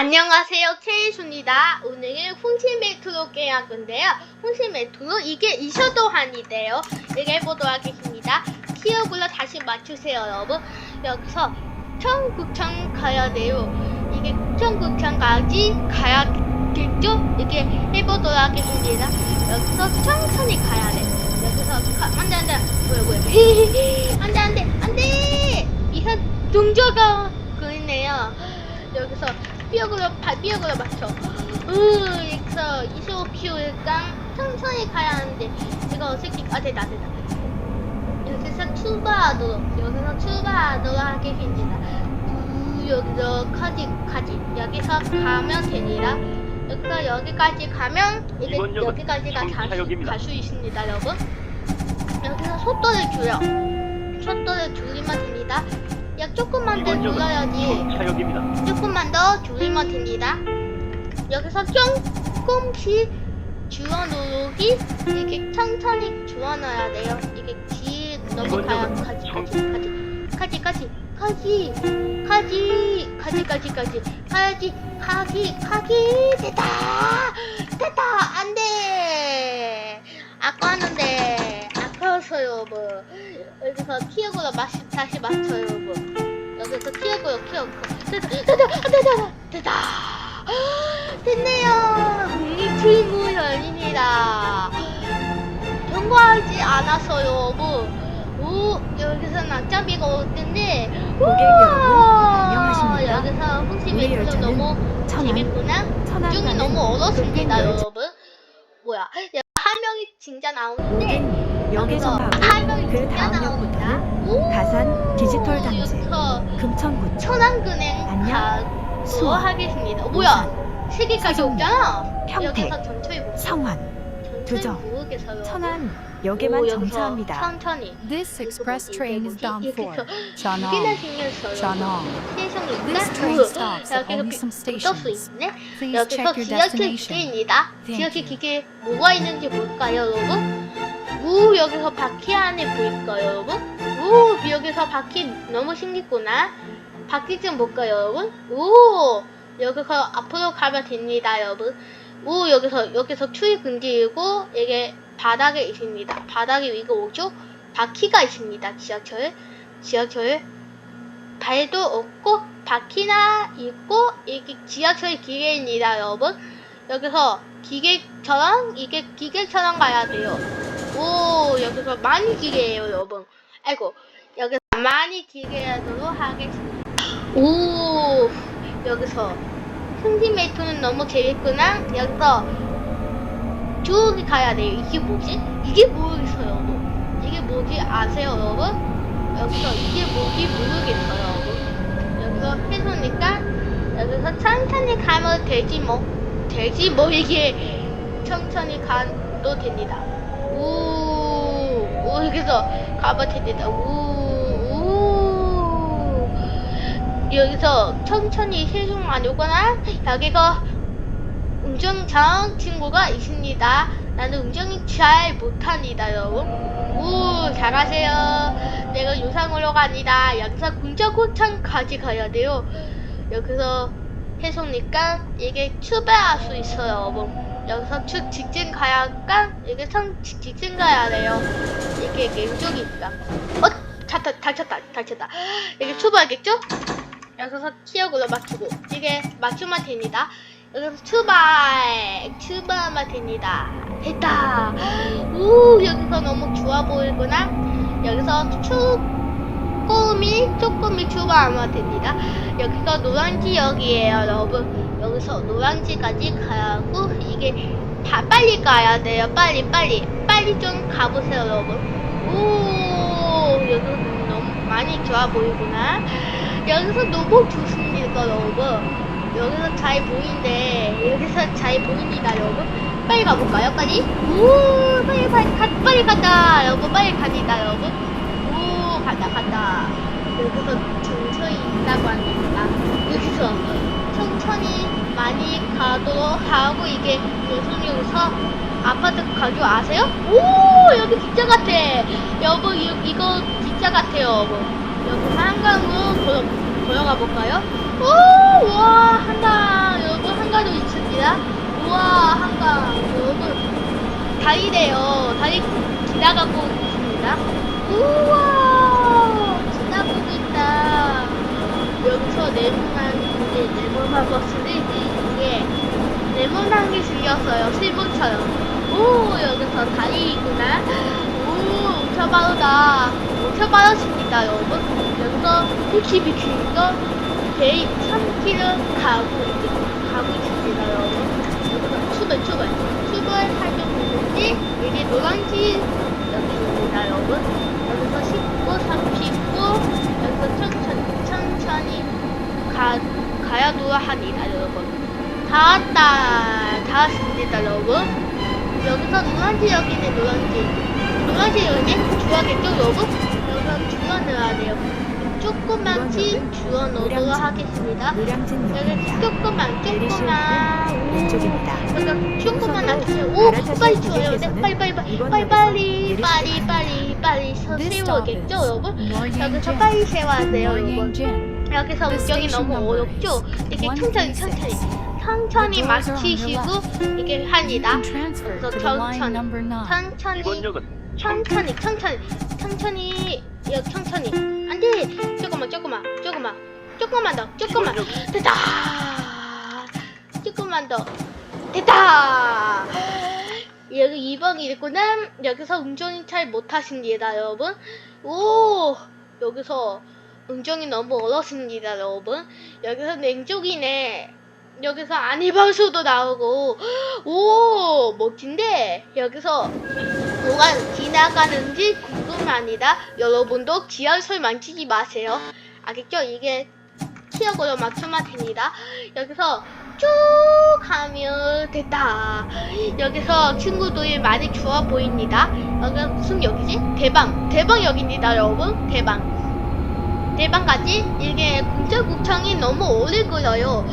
안녕하세요 케이수입니다. 오늘은 홍신 메트로 게임할 건데요. 홍신 메트로 이게 이셔도한이래요. 이게 해보도록 하겠습니다. 키워글로 다시 맞추세요 여러분. 여기서 청국천 가야 돼요. 이게 청국천까지 가야겠죠? 이게 해보도록 하겠습니다. 여기서 천천히 가야 돼. 여기서 가, 안돼 안돼. 뭐야 뭐야. 안돼 안돼 안돼. 이사 동조가 그리네요. 여기서 삐역으로 발 삐역으로 맞춰. 으, 여기서 이쇼 피우니까 천천히 가야 하는데 이거 어색해. 아 됐다 됐다. 여기서 출발하도록 여기서 출발하도록 하겠습니다. 우, 여기서 카지 카지 여기서 가면 됩니다. 여기서 여기까지 가면 이번 역은 여기까지가 청차역입니다. 갈수 있습니다, 여러분. 여기서 속도를 줄여. 속도를 줄이면 됩니다. 약 조금만 더 이번 눌러야지. 차역입니다. 조금만 더 줄이면 됩니다. 여기서 조금씩 주워 누르기 이렇게 천천히 주워 넣어야 돼요. 이게 뒤 넘어가야 이번 가지 청- 가지 가지 가지 가지 가지 가지 가지 가지 가지 가기 가기 됐다 됐다 안돼 아까웠는데 아까웠어요 뭐 여기서 키우고요 마시, 다시 맞춰요 여러분. 여기서 키우고요 키우고. 됐다! 됐다 됐다 됐다 됐네요. 이 친구 열립니다. 경고하지 않았어요 여러분. 오 여기서는 악장비가 올 텐데 우와 여기서 홍심이 너무 재밌구나. 중이 너무 얼었습니다 여러분. 뭐야? 한 명이 진짜 나오는데 여기서 그 다음 역부터는 가산 디지털 단지 금천구 천안근행 안녕 수호 하겠습니다. 어, 뭐야 세계까지 오잖아. 평택 성환 두정 천안 역에만 오, 정차합니다. 천천히. This express train is bound for Chanong. Chanong. This train stops at only some stations. Please check your destination. 지하철 기계입니다. 지하철 기계 뭐가 있는지 볼까요, 여러분? 우 여기서 바퀴 안에 보일까요, 여러분? 우 여기서 바퀴 너무 신기구나. 바퀴 좀 볼까요, 여러분? 우 여기서 앞으로 가면 됩니다, 여러분. 우 여기서 여기서 추위 금지이고 이게 바닥에 있습니다. 바닥에 위가 오죠? 바퀴가 있습니다, 지하철. 지하철 발도 없고 바퀴나 있고 이게 지하철 기계입니다 여러분 여기서 기계처럼 이게 기계처럼 가야 돼요 오 여기서 많이 기계예요 여러분 아이고 여기서 많이 기계하도록 하겠습니다 오 여기서 승진메이트는 너무 재밌구나 여기서 쭉 가야 돼요 이게 뭐지? 이게 모르겠어요 여러분 이게 뭐지 아세요 여러분? 여기서 이게 뭔지 모르겠어요, 여러분. 여기서 해소니까 여기서 천천히 가면 되지 뭐. 되지 뭐 이게 천천히 가도 됩니다. 우, 우 여기서 가면 됩니다. 우, 우. 여기서 천천히 안 오거나 여기가 운전장 친구가 있습니다. 나는 운전이 잘 못합니다, 여러분. 우, 잘하세요. 내가 요상으로 갑니다. 여기서 군자고창까지 가야 돼요. 여기서 해소니까 이게 출발할 수 있어요, 여러분. 여기서 쭉 직진 가야 할까? 이게 선 직- 직진 가야 돼요. 이게 왼쪽이 있다. 어? 닫혔다, 닫혔다, 닫혔다. 이게 출발하겠죠? 여기서 키역으로 맞추고 이게 맞추면 됩니다. 여기서 출발 출발하면 됩니다. 됐다. 우 여기서 너무 좋아 보이구나. 여기서 조금이 조금이 출발하면 됩니다. 여기가 노란 지역이에요, 여러분. 여기서 노란지까지 가야 하고 이게 다 빨리 가야 돼요. 빨리 빨리 빨리 좀 가보세요, 여러분. 오 여기 너무 많이 좋아 보이구나. 여기서 너무 좋습니다, 여러분. 여기서 잘 보이는데 여기서 잘 보입니다, 여러분. 빨리 가볼까요, 빨리? 오, 빨리 빨리 가, 빨리 간다, 여러분. 빨리 갑니다, 여러분. 바다가다. 여기서 정천이 있다고 합니다. 여기서 천천히 많이 가도록 하고 이게 대선역에서 아파트 가죠 아세요? 오 여기 진짜 같아. 여보 이, 거 진짜 같아요 여보. 여보 한강으로 걸어가 볼까요? 오 우와 한강. 여보 한강도 있습니다. 우와 한강. 여보 다리래요. 다리 지나가고 있습니다. 우와. 여기서 네모난 이제 네모난 버스를 이게 네모난 게 생겼어요. 실물처럼. 오 여기서 다리구나. 오 엄청 빠르다. 엄청 빠르십니다 여러분. 여기서 비키비키가 103km 가고 있- 가고 있습니다 여러분. 여기서 출발 출발 출발할 때 보는지 이게 노란지 여기입니다 여러분. 여기서 19, 39 여기서 천천히 천천히 가 가야 합니다 여러분. 다 왔다. 다 왔습니다, 여러분. 여기서 노란지 여기는 노란지. 노란지 여기는 주화겠죠, 여러분? 넣어야 돼요. 조그만씩 주화 넣도록. 하겠습니다. 여기 조그만. 때 왼쪽입니다. 여기 조그만 놔주세요. 오, 빨리 주워요. 네, 빨리, 빨리, 빨리, 빨리, 빨리, 빨리. 빨리, 빨리 세워야겠죠, is 여러분? 여기서 빨리 세워야 돼요, 여러분. 여기서 station 너무 어렵죠? 이게 천천히, 천천히. 천천히 마치시고 이게 합니다. line 천천히. number 9. 천천히, 천천히, 천천히, 천천히, 여 천천히. 안 돼! 조금만, 조금만, 조금만. 조금만 더, 조금만. 됐다! 조금만 더. 됐다! 여기 2번이구나. 여기서 운전이 잘 못하십니다, 여러분. 오! 여기서 운전이 너무 어렵습니다, 여러분. 여기서 냉쪽이네. 여기서 아니방수도 나오고, 오! 멋진데? 여기서 뭐가 지나가는지 궁금합니다. 여러분도 지하철 만지지 마세요. 알겠죠? 이게 키역으로 맞추면 됩니다. 여기서 쭉 가면 됐다. 여기서 친구들이 많이 좋아 보입니다. 여기 무슨 역이지? 대방. 대방역입니다, 여러분. 대방. 대방까지 이게 공짜구청이 너무 오래 걸려요.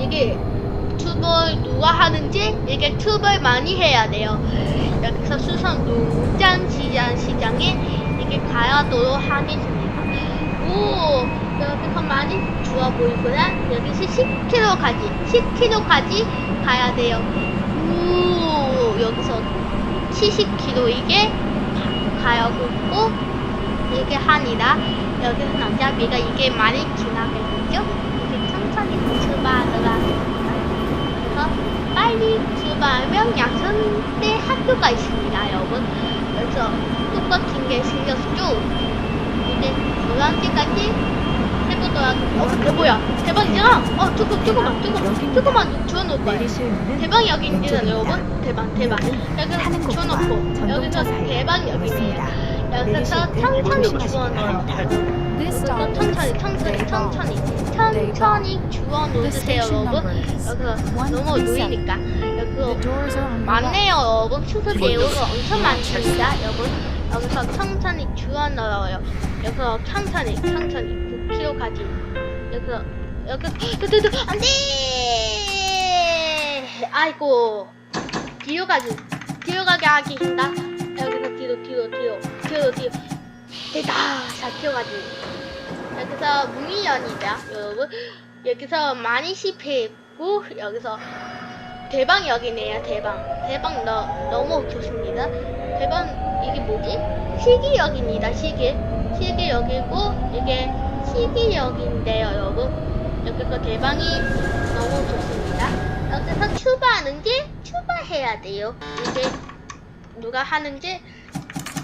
이게 투벌 누가 하는지 이게 투벌 많이 해야 돼요. 여기서 수성 농장 시장 시장에 이게 가야도록 하겠습니다. 오, 여기서 많이 좋아 보이구나. 여기서 10km까지, 10km까지 가야 돼요. 오, 여기서 70km 이게 가야 하고 이렇게 하니다. 여기서 남자비가 이게 많이 지나가겠죠? 이렇게 천천히 출발을 하겠습니다. 그래서 빨리 출발하면 양천대 학교가 있습니다, 여러분. 그래서 똑같은 게 생겼죠? 이제 노란색까지 해보도록 어, 근데 뭐야? 대박이잖아? 어, 조금, 조금만, 조금, 조금만 주워놓을 거야. 대방역입니다, 왼쪽입니다. 여러분. 대박, 대박. 곳과 주워놓고, 여기서 사이에 대방역입니다. 있습니다. 여기서 천천히 주워넣어요. This 여기서 천천히, 천천히. 천천히, 천천히 주워놓으세요, station 여러분. 여기서 너무 137. 느리니까. The 여기서 doors are on your 많네요. 여러분. 수습 배우가 엄청 많습니다, 여러분. 여기서 천천히 주워 넣어요. 여기서 천천히, 천천히 9km까지. 여기서 여기 뜨뜨뜨 안돼. 아이고 뒤로 가지, 뒤로 가게 하기 힘다. 뒤로, 뒤로. 됐다. 4km까지. 여기서 문희연이다, 여러분. 여기서 많이 실패했고 여기서 대방역이네요 대방 대방 너, 너무 좋습니다 대방 이게 뭐지 시기역입니다 시기 시기역이고 이게 시기역인데요 여러분 여기서 대방이 너무 좋습니다 여기서 출발하는지 출발해야 돼요 이게 누가 하는지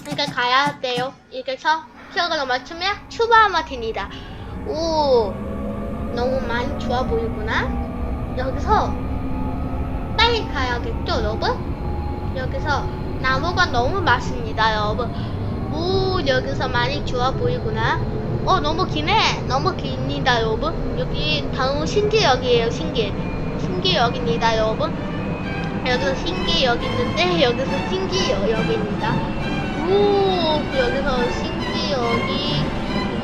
그러니까 가야 돼요 이게서 기억을 맞추면 출발하면 됩니다 오 너무 많이 좋아 보이구나 여기서 빨리 가야겠죠, 여러분? 여기서 나무가 너무 많습니다, 여러분. 오, 여기서 많이 좋아 보이구나. 어, 너무 기네. 너무 깁니다, 여러분. 여기 다음 신기역이에요, 신기. 신기역입니다, 여러분. 여기서 신기역 있는데 여기서 신기역입니다. 오, 그 여기서 신지 여기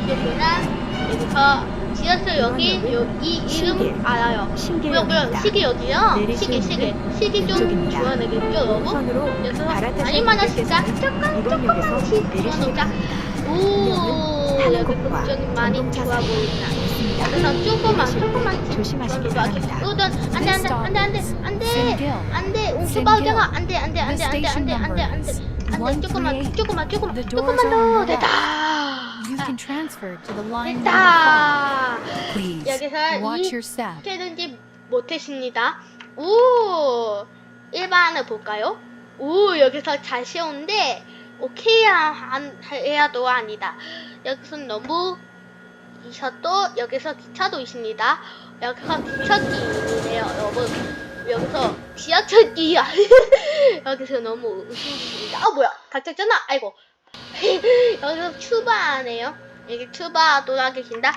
있겠구나. 여기서 지하철 여기 요, 이 이름 알아요. 그럼 그럼 시계 여기요. 시계 시계 시계 좀 줘야 되겠죠, 여러분? 여기서 아니만한 진짜 조금 조금만 시 주워놓자. 오, 여기 걱정이 많이 좋아 보인다. 그래서 조금만 조금만 조심하시겠다. 우선 안돼 안돼 안돼 안돼 안돼 안돼 옹수바우자가 안돼 안돼 안돼 안돼 안돼 안돼 안돼 안돼 조금만 조금만 조금만 조금만 더. 됐다. You can transfer to the line number 됐다. 여기서 watch 이 your step. 어떻게든지 못했습니다. 오 일반을 볼까요? 오 여기서 잘 쉬운데 오케이 안 해야도 아니다. 여기서 너무 기차도 여기서 기차도 있습니다. 여기서 기차기이네요 여러분 여기서 지하철기야 여기서 너무 웃음입니다. 아 뭐야? 닥쳤잖아 아이고. 여기서 출발하네요. 여기 출발하도록 하겠습니다.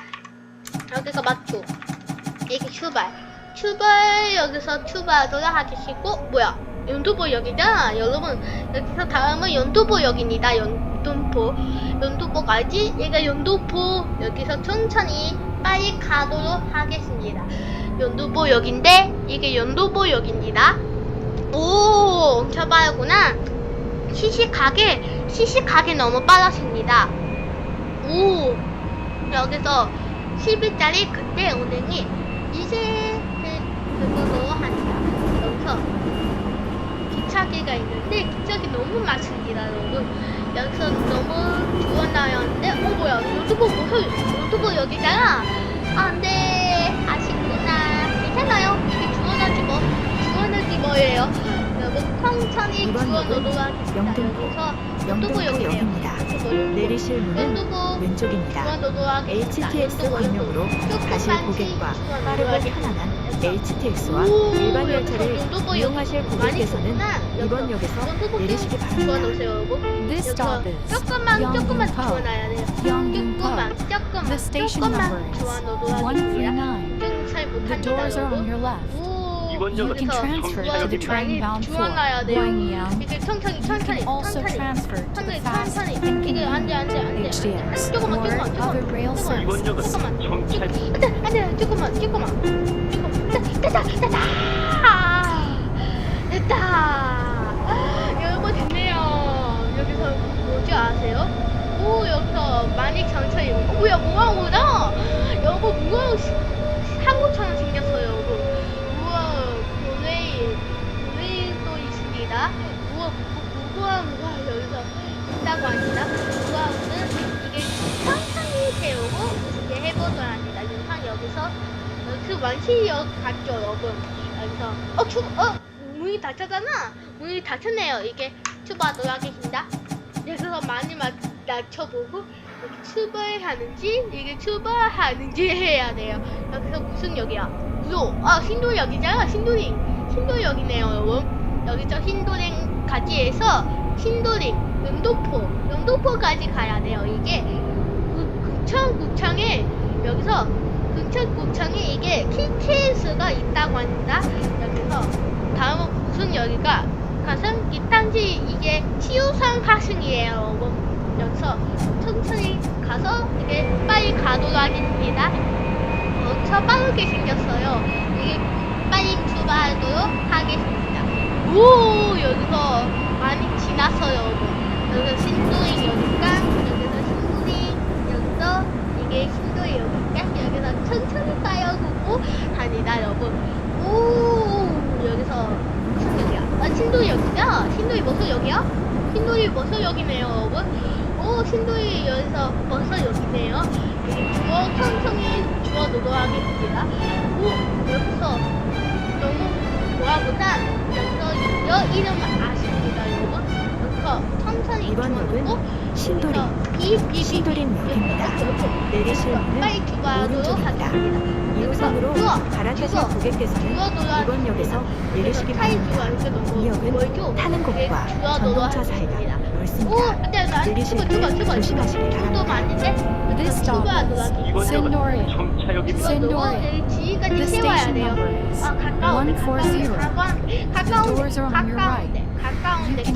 여기서 맞추. 이게 출발. 출발 여기서 출발하도록 하겠고 뭐야? 연두보역이다. 여러분 여기서 다음은 연두보역입니다. 연두보 연두보까지. 얘가 연두보 여기서 천천히 빨리 가도록 하겠습니다 연두보역인데 이게 연두보역입니다. 오 빠르구나. 시시하게 시시하게 너무 빨랐습니다. 오 여기서 10일짜리 그때 은행이 이제 그- 그거로 한다 여기서 기차기가 있는데 기차기 너무 맛있습니다 여러분. 여기서 너무 주워놔야하는데 어 뭐야 유튜브 무슨 유튜브 여기잖아 아, 안돼 아쉽구나. 괜찮아요. 이게 주워놔지 뭐 주워놔지 뭐예요. 여러분 역은 하겠습니다 영등포, 여기서 유튜브 여기네요. 영등포역입니다. 내리실 문은 왼쪽입니다. HTX 광역으로 가실 고객과 빠르고 편안한 HTX와 일반 열차를 이용하실 고객께서는 이번 역에서 내리시기 바랍니다. 조금만 조금만 지원해야 돼요. 조금만 조금만 조금만 지원 노도하겠습니다. 좀잘 못합니다. You 역은 can 여기서 transfer to the 정차역입니다. train 많이 bound for 주워놔야 돼요 Gwangyang. 이게 천천히 You 천천히 can also 천천히 transfer to the 천천히 fast 천천히 and 이게 안돼 안돼 안돼 HDX 조금만 or 조금만 other rail 조금만 이번 역은 조금만 정차 안돼 안돼 조금만 조금만 조금 됐다 됐다 됐다 됐다 그 완시역 갔죠 여러분 여기서 어 출, 어 문이 닫혔잖아? 문이 닫혔네요. 이게 출발하도록 하겠습니다. 여기서 많이 막 낮춰보고 이렇게 출발하는지 이게 출발하는지 해야 돼요. 여기서 무슨 역이야? 무도 아 신도역이잖아? 신도링 신도역이네요 여러분. 여기서 신도링까지 해서 신도링 영도포. 영도포까지 가야 돼요. 이게 구, 구청 구청에 여기서 근처 구청에 이게 KTX가 있다고 합니다. 여기서 다음은 무슨 역일까 가슴 기탄지 이게 치유산 하승이에요. 여기서 천천히 가서 이게 빨리 가도록 하겠습니다. 엄청 빠르게 생겼어요. 이게 빨리 출발하도록 하겠습니다. 오 여기서 많이 지났어요. 여기서 신도인 여기가 여기서 신도인 여기서 이게 신도인 여기가 여기서 천천히 따여보고 합니다 여러분. 오 여기서 역이야. 아 신도인 여기죠? 신도인 무슨 역이야? 신도인 무슨 역이네요 여러분. 오 신도인 여기서 벌써 여기네요. 여기 주어 천천히 주어 놓도록 하겠습니다. 오 여기서 너무 좋아보다 여기서 여 이름 여러분 그러니까 천천히 이번 역은 신도림, 신도림 역입니다. 내리실 분은 오른쪽입니다. 2호선으로 갈아타실 고객께서는 이번 역에서 내리시기 바랍니다. 이 역은 타는 곳과 전동차 사이가 넓습니다. 내리실 때 조심하시기 바랍니다. This stop is Sindori. Sindori. The station number is 140. The doors are on your right. 가까운데 시.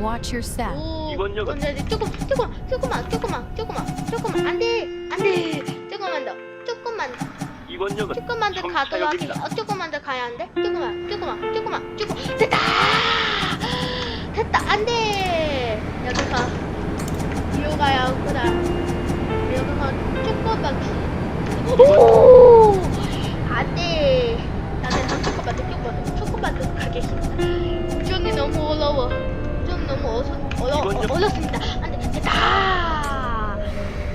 watch your step. 오, 이번 역은 근데 조금 조금 조금만 조금만 조금만 조금만. 안돼 안돼. 조금만 더 조금만 더. 이번 역은 조금만 더 가도록 할게 정차역입니다. 어 조금만 더 가야 한대 조금만 조금만 조금만 조금. 됐다! 됐다 안돼. 여기서 뒤로 가야 하구나. 여기서 초코바퀴. 오! 안 돼. 나는 초코바퀴, 초 코바퀴, 초코바퀴 가겠습니다. 구경이 너무 어려워. 좀 너무 어서, 어려, 어, 어렵습니다. 안 돼. 됐다.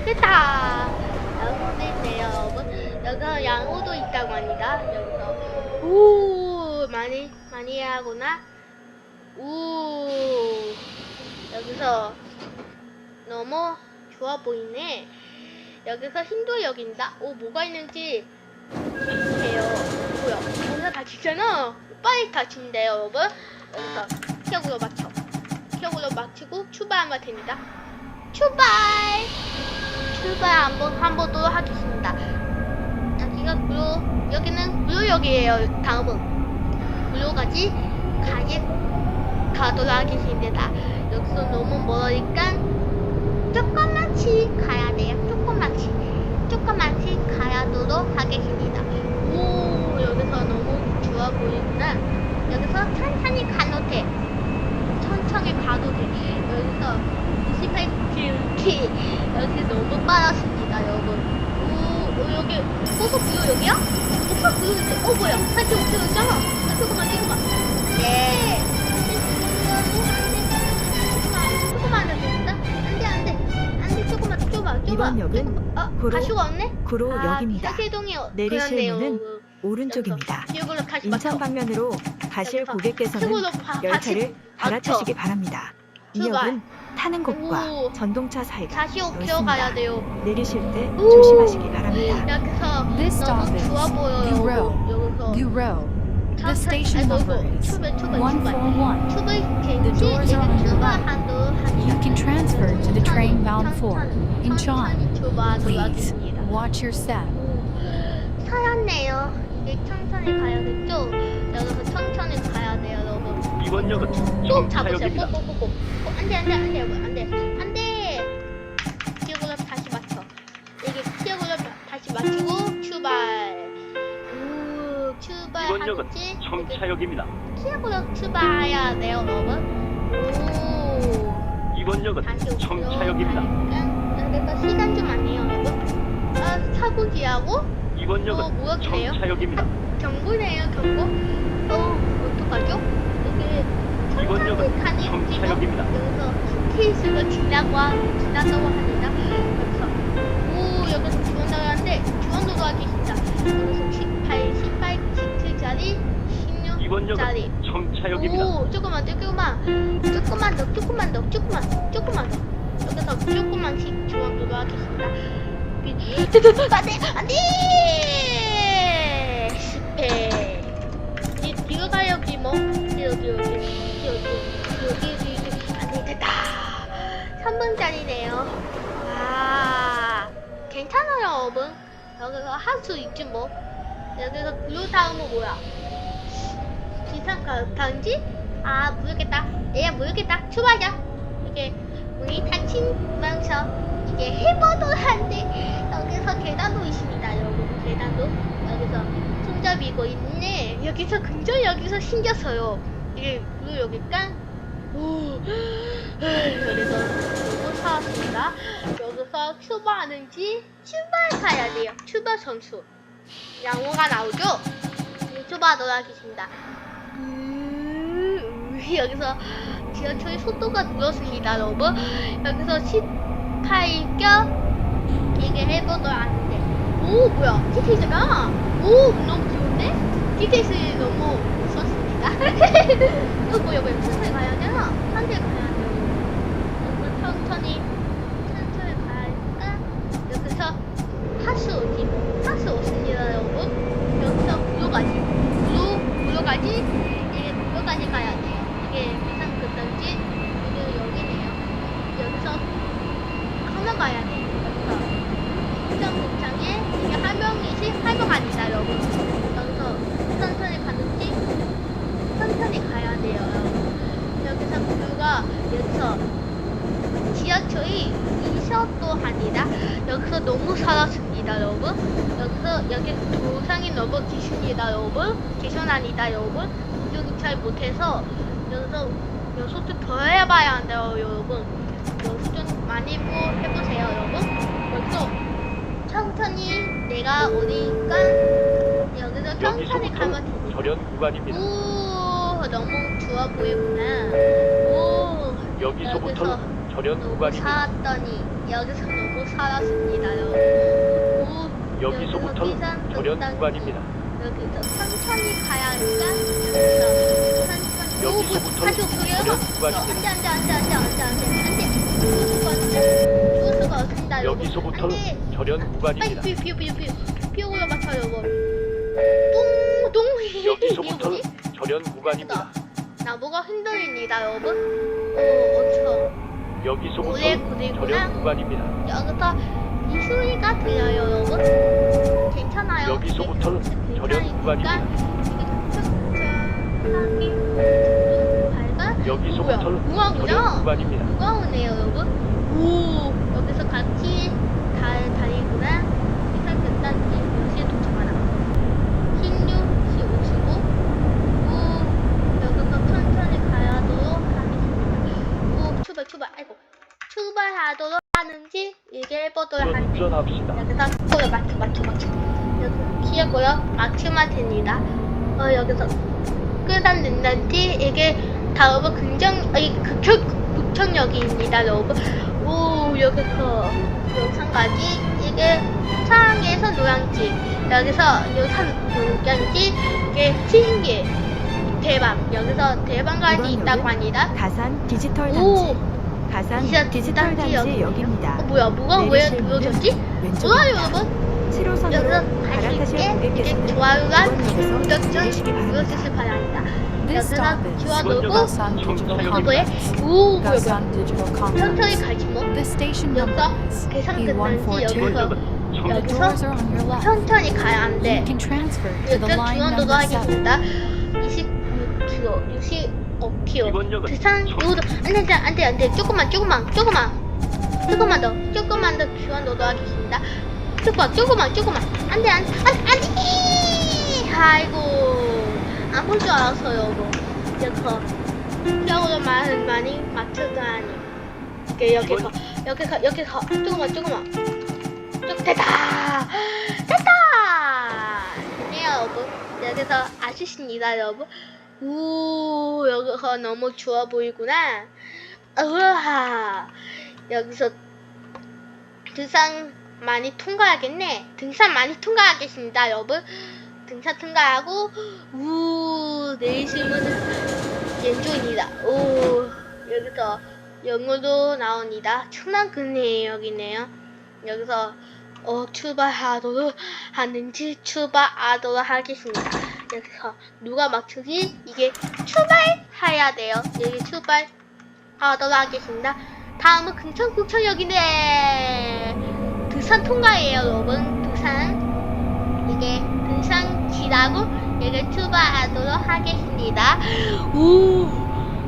됐다. 여러분들, 여러분. 여기서 양호도 있다고 합니다. 여기서. 오! 많이, 많이 하구나. 오. 여기서 너무 좋아 보이네. 여기서 힌두역입니다. 오, 뭐가 있는지 해요. 뭐야? 거기서 다치잖아. 빨리 다친대요, 여러분. 여기서 기억으로 맞춰. 기억으로 맞추고 출발하면 됩니다. 출발! 출발 한번 한번 또 하겠습니다. 여기가 무료 여기는 무료역이에요. 다음은 무료까지 가게 가도록 하겠습니다. 여기서 너무 멀으니까 조금만씩 가야 돼요. 조금만씩. 조금만씩 가야도록 하겠습니다. 오, 여기서 너무 좋아 보이구나. 여기서 천천히 가도 돼. 천천히 가도 돼. 여기서 28km. 여기 너무 빠졌습니다, 여러분. 오, 오 여기 고속 구요 여기야? 고속 구요인데, 어, 뭐야? 45km잖아. 아, 조금만, 조금만. 네. 조금만 더 됐다. 안돼 안돼 안돼 조금만 조금만 이번 역은 조금만. 어, 구로- 없네. 구로역입니다. 아, 세동이 내리실 그런데요. 문은 오른쪽입니다. 인천. 방면으로 가실 고객께서는 열차를 갈아타시기 바랍니다. 이. 역은 타는 곳과 오. 전동차 사이가 45km 가야 넓습니다. 내리실 때 오. 조심하시기 바랍니다. This 너무 stop is 좋아 보여요. Guro. 여기서 Guro. The station number is 출발 출발 출발 141. 출발 The doors are on your right. You can transfer to the train bound for Incheon. Please watch your step. 살았네요. 이제 천천히 가야겠죠? 여기서 천천히 가야 돼요, 여러분. 이번 역은 꼭 잡으세요. 정차역입니다. 꼭꼭꼭꼭. 어, 안돼 안돼 안돼 안돼 안돼. 기억으로 다시 맞춰. 이게 기억으로 다시 맞추고 출발. 우 이번 역은 출발하는지 정차역입니다. 기억으로 출발해야 돼요, 여러분. 오. 이번 역은 다시 오고요. 정차역입니다. 여기서 시간 좀 아니에요, 여러분. 아 사고지하고 이번 어, 역은 그래요? 정차역입니다. 경고네요, 경고. 어 어떡하죠? 이게 이번 천천히 역은 가는 정차역입니다. 여기서 케이스가 지나고 하- 지나가고 합니다. 여기서 오 여기서 주원 나가는데 주원도 가겠습니다. 여기서 18, 18 시트짜리, 이번 16짜리. 역은 정차역입니다. 오 조금만 더, 조금만 조금만 더 조금만 더 조금만 조금만 더 여기서 조금만씩 주원도 하겠습니다. 안돼 안돼 실패. 이 뒤로 가요 기모. 여기 여기 여기 여기 여기 여기 여기 안돼 됐다. 3분짜리네요. 아 괜찮아요 여러분. 여기서 할 수 있지 뭐. 여기서 블루 다음은 뭐야? 기상 가- 강지? 아 모르겠다. 얘 모르겠다. 출발자. 이게 우리 다치면서 이제 해보도 한데 여기서 계단도 있습니다. 여러분 계단도 여기서 손잡이고 있네. 여기서 근접 여기서 생겼어요. 이게 그리고 여기가 오 여기서 너무 사왔습니다. 여기서 출발하는지 출발 가야 돼요. 출발 선수 양호가 나오죠? 네, 출발하도록 하겠습니다. 음, 여기서 지하철 속도가 늘었습니다, 여러분. 여기서 18겹 이게 해보도록 하는데. 오, 뭐야? TTS가? 오, 너무 귀여운데? TTS 너무 무섭습니다. 어, 뭐야, 뭐야. 천천히 가야 되나? 천천히 가야 돼요. 천천히, 천천히 가야 하니까, 여기서 하수 오지. 하수 오습니다, 여러분. 여기서 무료까지. 무료, 무료까지. 이게 무료까지 가야 돼. 이게 비상 급단지. 이게 여기네요. 여기서 하면 가야 돼. 여기서. 시장 극장에 이게 한 명이씩 한 명 아니다, 여러분. 여기서 천천히 가는지 천천히 가야 돼요, 여러분. 여기서 무료가 여기서 지하철이 이셔도 합니다. 여기서 너무 살았습니다, 여러분. 여기서 여기 도상이 너무 기십니다, 여러분. 계산합니다, 여러분. 여기 잘 못해서 여기서 연습 좀더 해봐야 한대요, 여러분. 연습 좀 많이 뭐 해보세요, 여러분. 여기서 천천히 내가 오니까 여기서 천천히 가면 됩니다. 절연 구간입니다. 오 너무 좋아 보이구나. 오 여기서부터 절연 구간입니다. 살았더니 여기서 너무 살았습니다 여러분. 오 여기서부터 여기서 비상 절연 극단 구간입니다. 여기서 천천히 가야 하니까 여기서 천천히 여기서부터 다시 구간입니다. 안돼 안돼 안돼 안돼 안돼 안돼 안돼 죽을 수가 없습니다 여러분. 여기서부터 안돼. 절연 빨리 구간입니다. 피우 피우 피우 피우 피우고요 맞춰요 여러분 똥똥 여기서부터 절연 구간입니다. 나무가 흔들립니다 여러분 오 엄청 여기서부터 오래 그리구나. 절연 구간입니다. 여기서 이 소리가 들려요. 여러분 괜찮아요? 여기서부터 이게 절연 괜찮으니까 구간입니다. 이게 밝아 여기서부터 뭐야? 절연 뭐야 구간입니다. 누가 오네요 여러분 오 여기서 같이 달 달리구나. 이상 끝단지 몇시에 도착하나? 16시 55 오 여기서 천천히 가야도록 하겠습니다. 오 출발 출발. 아이고. 출발하도록 하는지 얘기해보도록 하겠습니다. 운전합시다. 여기서 코를 맞춰 맞춰 맞춰. 여기서 키우고요. 맞추면 됩니다. 어 여기서 끝났는지 이게 다음은 긍정 아니 극적 극청역입니다 여러분 오 여기서 영상까지 이게 창에서 노량진. 여기서 요산 노량진 이게 신기 대박. 여기서 대박까지 이번 있다고 합니다. 가산 디지털 오 단지. 가산 디지털 디지털 단지 단지 역. 역입니다. 어, 뭐야 뭐가 왜 내리실 보여줬지? 문은 좋아요 왼쪽입니다. 여러분 7호선으로 여기서 갈아타실 갈수 있게 이게 고객께서는 좋아요가 이번 역에서 구독 내리시기 좀 바랍니다. 눌러주실 바랍니다. This 여기서 stop is 키워놓고 Gasan Digital 이거에 Complex. 오 뭐야 뭐야 Gasan Digital 천천히 Complex. 가지 뭐 The station number 여기서 is 계산 끝난지 B142. 여기서 이번 역은 The 청주 여기서 doors are on your left. 천천히 가야 You 한대 can transfer to the 일단 line 중앙도로 number 7. 하겠습니다 26km 65km 이번 역은 부산 요도 안돼 안돼 안돼 조금만 조금만 조금만. 조금만 더. 조금만 더 중앙도로 하겠습니다. 조금만 조금만 조금만. 안돼 안돼. 안돼! 아이고. 안 볼 줄 알았어요 여러분 여기서. 여기서 많이 많이 맞추다니. 이렇게 여기서. 여기서 여기서. 조금만 조금만. 좀 됐다. 됐다! 네 여러분. 여기서 아시십니다 여러분 우 여기서 너무 좋아 보이구나. 우와. 여기서 등산 많이 통과하겠네. 등산 많이 통과하겠습니다 여러분. 등산 통과하고 우 내리시면 왼쪽입니다. 오 여기서 영어도 나옵니다. 천안근해역이네요. 여기서 어 출발하도록 하는지 출발하도록 하겠습니다 여기서 누가 맞추지? 이게 출발해야 돼요. 여기 출발 하도록 하겠습니다. 다음은 금천구청역이네. 등산 통과예요 여러분. 등산. 이게 등산 지나고 여기 출발하도록 하겠습니다. 오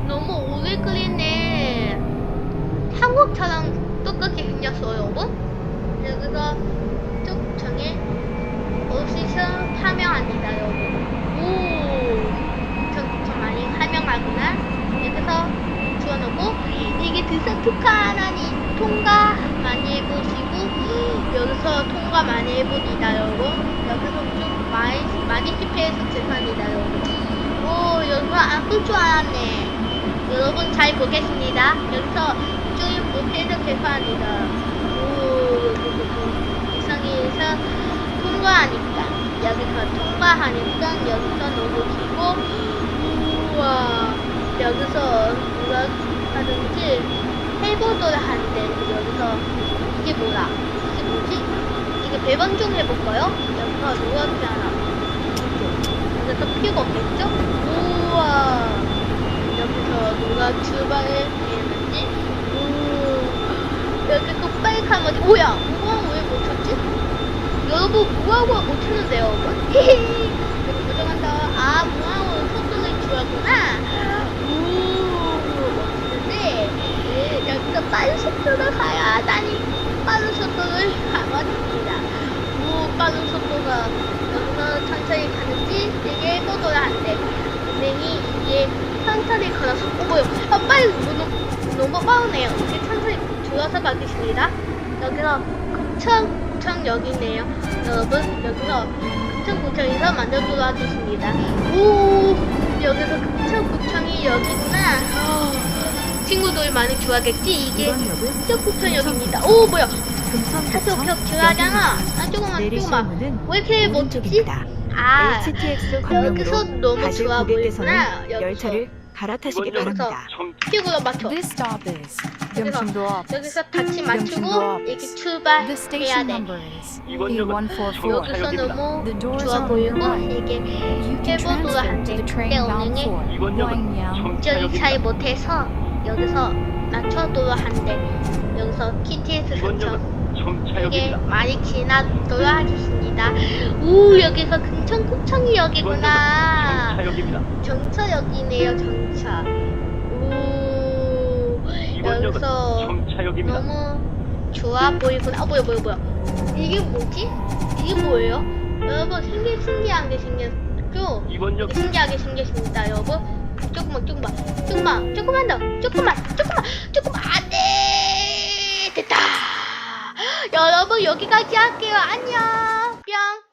너무 오래 걸리네. 한국처럼 똑같게 생겼어요 여러분. 여기서 쭉 정해 오시서 파명합니다 여러분. 오 엄청 많이 파명하구나 여기서 주워놓고 이게 통과하니 통과 많이 해보시고 여기서 통과 많이 해봅니다 여러분 여기서 좀 많이 많이 실패해서 죄송합니다 여러분 오 여기서 안끌줄 알았네. 여러분 잘 보겠습니다. 여기서 좀 못해서 죄송합니다. 오 이상해서 통과하니까 여기서 통과하니까 여기서 너무 길고 우와 여기서 누가 하든지 해보도록 하는데 여기서 이게 뭐야? 이게 뭐지? 이게 배번 좀 해볼까요? 여기서 누가 피하나. 여기서 피가 없겠죠? 우와 여기서 누가 출발을 했는지. 오 여기 또 빨간 거지. 뭐야? 우와 왜못 찾지 여러분 무하고 못 찾는데요 여러분? 여기 고정한다. 아 무하고 속도를 줄였구나. 오 멋지는데? 여기서 빠른 속도로 가야 하다니. 빠른 속도를 가봤습니다. 오 빠른 속도가 여기서 천천히 가는지 되게 해보도록 한대 분명히 이게 천천히 걸어서 어 뭐야. 아 빨리 너무 너무 빠르네요. 이렇게 천천히 줄여서 가겠습니다. 여기서 금천구청역이네요. 여러분 여기서 금천구청에서 먼저 도와주십니다. 오 여기서 금천구청이 여기구나. 어, 친구들 많이 좋아하겠지? 이게 금천구청역입니다. 오 뭐야? 벽 좋아하잖아. 아 조금만 조금만. 왜 이렇게? 오른쪽입니다. 아 여기서 너무 좋아 보이구나. 열차를 갈아타시기 바랍니다. 청 찍으러 맞춰. This stop is 여기서 같이 맞추고 이렇게. The 출발해야 station 돼. number is 이번 역은 B144. 여기서. 너무 The doors 좋아 보이고 right. 이게 You can 해보도록 transfer 한대. to the train 때 bound 오는게 for. 저기 잘 청차역입니다. 못해서 여기서 낮춰도록 한대. 여기서 KTX 근처 역은 이게 청차역입니다. 많이 지나도록 하겠습니다. 우 여기서. 역은 청차역입니다. 정차역이네요 정차. 우 이번 역은 여기서 청차역입니다. 너무 좋아 보이구나. 아 뭐야 뭐야 뭐야. 이게 뭐지? 이게 뭐예요? 여러분 신기 신기한 게 생겼죠? 이번 역 신기하게 생겼습니다, 여러분. 조금만 조금만 조금만 조금만 더 조금만 조금만 조금만 안돼 됐다. 여러분 여기까지 할게요. 안녕. 뿅.